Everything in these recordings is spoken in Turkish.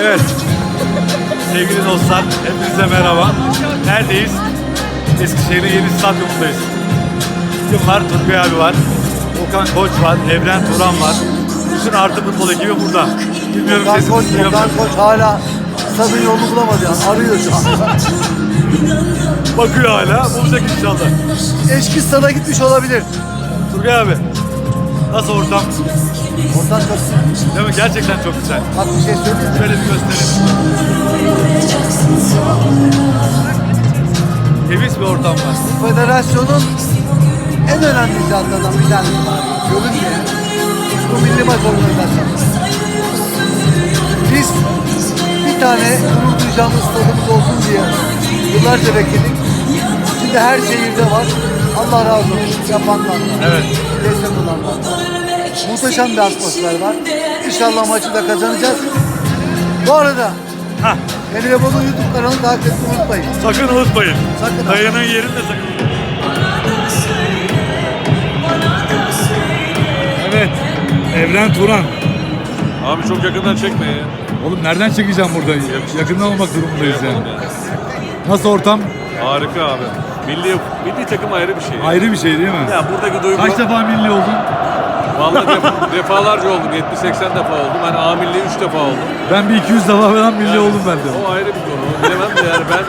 Evet. Sevgili dostlar, hepinize merhaba. Neredeyiz? Eskişehir'in yeni stadyumundayız. Kim var? Turgay abi var. Okan Koç var. Evren Turan var. Bütün artı futbol ekibi burada. Bilmiyorum Okan Koç, sesimizi duyuyor Okan musunuz? Koç hala stadın yolunu bulamadı yani. Arıyor şu an. Bakıyor hala. Bulacak inşallah. Eski stada gitmiş olabilir. Turgay abi. Nasıl ortam? Ortam çok Değil mi? Gerçekten çok güzel. Bak bir şey söyleyeyim? Şöyle bir gösterelim. Temiz bir ortam var. Federasyonun en önemli icraatlarından bir tanesi var. Görünce bu milli maç organizasyonu. Biz bir tane gurur duyacağımız stadımız olsun diye yıllarca bekledik. Şimdi her şehirde var. Allah razı olsun yapanlardan. Evet. Destek olanlardan. Muhteşem bir atmosfer var. İnşallah maçı da kazanacağız. Bu arada Hah. Emre Bolu YouTube kanalını takip etmeyi unutmayın. Sakın unutmayın. Sakın. Dayının yerini de sakın. Evet. Evren Turan. Abi çok yakından çekme ya. Oğlum nereden çekeceğim burada? Yakından olmak durumundayız yani. Nasıl ortam? Harika abi. Milli milli takım ayrı bir şey. Ayrı bir şey değil mi? Ya buradaki duygu Kaç defa milli oldun? vallahi def- defalarca oldum. 70-80 defa oldum. Ben A milli 3 defa oldum. Ben bir 200 defa falan milli oldum ben de. O ayrı bir konu. Onu bilemem de yani ben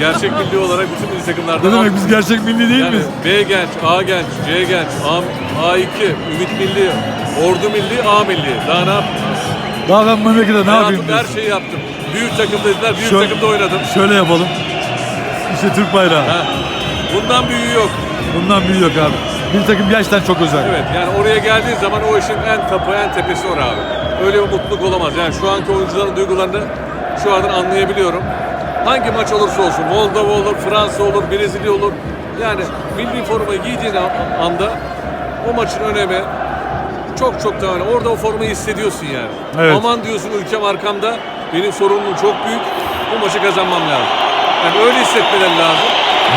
gerçek milli olarak bütün milli takımlardan Ne demek biz gerçek milli değil yani miyiz? B genç, A genç, C genç, A, A2, Ümit milli, Ordu milli, A milli. Daha ne yapayım? Daha ben memlekete ne yapayım Hayatımda her diyorsun? şeyi yaptım. Büyük takımda dediler, büyük Şöyle- takımda oynadım. Şöyle yapalım. İşte Türk bayrağı. Ha. Bundan büyüğü yok. Bundan büyüğü yok abi. Bir takım gerçekten çok özel. Evet yani oraya geldiğin zaman o işin en tapı en tepesi or abi. Öyle bir mutluluk olamaz. Yani şu anki oyuncuların duygularını şu andan anlayabiliyorum. Hangi maç olursa olsun Moldova olur, Fransa olur, Brezilya olur. Yani milli formayı giydiğin an- anda o maçın önemi çok çok daha önemli. Orada o formayı hissediyorsun yani. Evet. Aman diyorsun ülkem arkamda. Benim sorumluluğum çok büyük. Bu maçı kazanmam lazım. Yani öyle hissetmeleri lazım.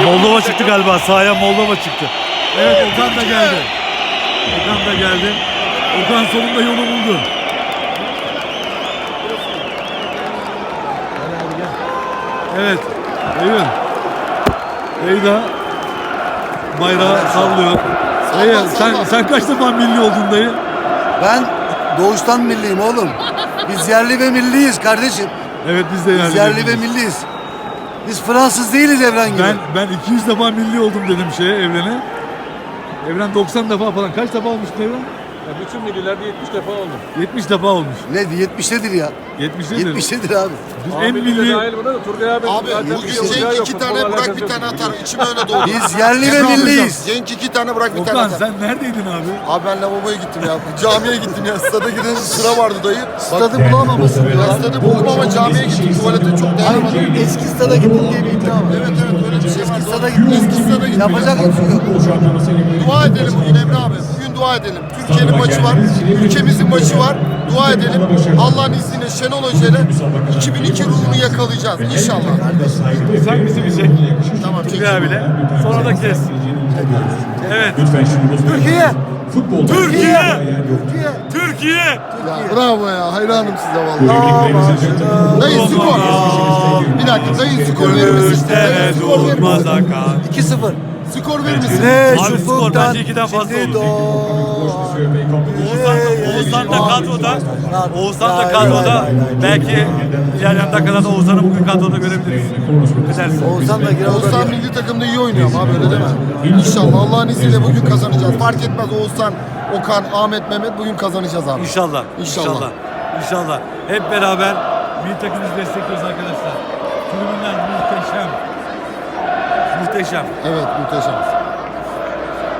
Moldova çıktı galiba. Sahaya Moldova çıktı. Evet Okan da geldi. Okan da geldi. Okan sonunda yolu buldu. Evet. Eyvun. Dayı da bayrağı sallıyor. Dayı sen, sen kaç defa milli oldun dayı? Ben doğuştan milliyim oğlum. Biz yerli ve milliyiz kardeşim. Evet biz de yani. Biz yerli ve milliyiz. Biz Fransız değiliz Evren gibi. Ben ben 200 defa milli oldum dedim şeye Evren'e. Evren 90 defa falan. Kaç defa olmuş Evren? Ya bütün millilerde 70 defa oldu. 70 defa olmuş. Ne 70'tedir ya. 70 nedir? 70'tedir abi. Biz en milli dahil buna da Turgay abi. Abi zaten bugün şey Cenk yok, iki futbolla tane bırak alakası bir yok. tane atar. İçime öyle doğdu. Biz yerli ve milliyiz. Cenk iki tane bırak bir tane Okan atar. sen neredeydin abi? Abi ben lavaboya gittim ya. Camiye gittim ya. Stada giden sıra vardı dayı. Stadı bulamamışsın Ben diyorlar. stadı buldum ama camiye gittim. Tuvalete çok dayanamadım. Hayır, eski stada gittin diye bir iddia var. Evet evet öyle bir şey var. Eski stada gittin. Eski stada gittim. Yapacak hiçbir şey yok. Dua edelim bugün Emre abi. Bugün dua edelim. Türkiye'nin maçı var. Ülkemizin maçı var. Dua edelim. Allah'ın izniyle Şenol Hoca ile 2002 ruhunu yakalayacağız inşallah. Sen bizi bir çek. Tamam çekin. abiyle. Sonra da kes. Evet. Türkiye! Türkiye! Türkiye! Türkiye! Ya, bravo ya. Hayranım size vallahi. Dayı skor. Bir dakika dayı skor verir misin? Dayı skor akan. 2-0. Skor verir misin? Güneş Abi skor ufuktan bence ikiden fazla olur. Oğuzhan, Oğuzhan da kadroda. Oğuzhan da kadroda. Belki ilerleyen dakikada Oğuzhan'ı bugün kadroda görebiliriz. Dersin? Oğuzhan da girer da Oğuzhan milli takımda iyi oynuyor ama abi öyle deme. İnşallah Allah'ın izniyle bugün kazanacağız. Fark etmez Oğuzhan, Okan, Ahmet, Mehmet bugün kazanacağız abi. İnşallah. İnşallah. İnşallah. İnşallah. Hep beraber milli takımımızı destekliyoruz arkadaşlar. Tribünler muhteşem. Muhteşem. Evet muhteşem.